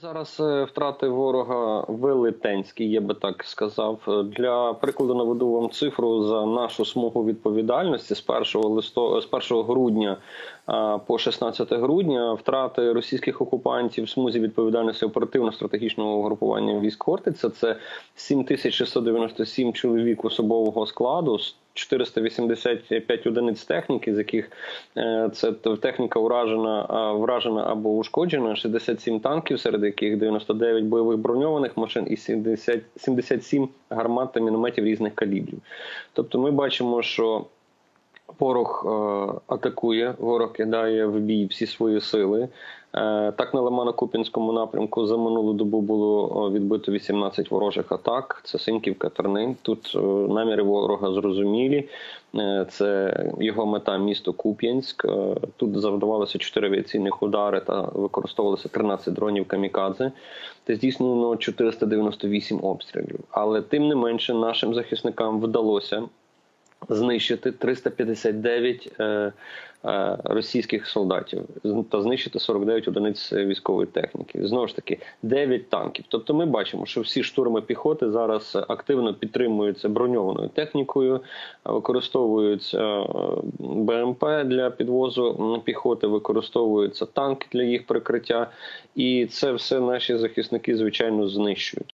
Зараз е, втрати ворога велетенські, я би так сказав. Е, Для прикладу наведу вам цифру за нашу смугу відповідальності з 1 листо з 1 грудня по 16 грудня. Втрати російських окупантів в смузі відповідальності оперативно-стратегічного угрупування військ Хортиця – це 7697 чоловік особового складу. 485 одиниць техніки, з яких е, це техніка уражена, вражена або ушкоджена, 67 танків, серед яких 99 бойових броньованих машин і 70, 77 гармат та мінометів різних калібрів. Тобто ми бачимо, що Ворог е, атакує, ворог кидає в бій всі свої сили. Е, так на Лимано-Купінському напрямку за минулу добу було відбито 18 ворожих атак. Це Синьківка, Терни. Тут е, наміри ворога зрозумілі. Це його мета місто Куп'янськ. Тут завдавалося 4 авіаційних удари та використовувалося 13 дронів камікадзе. Та здійснено 498 обстрілів. Але тим не менше нашим захисникам вдалося знищити 359 е, е, російських солдатів та знищити 49 одиниць військової техніки. Знову ж таки, 9 танків. Тобто, ми бачимо, що всі штурми піхоти зараз активно підтримуються броньованою технікою, використовуються е, БМП для підвозу піхоти, використовуються танки для їх прикриття, і це все наші захисники звичайно знищують.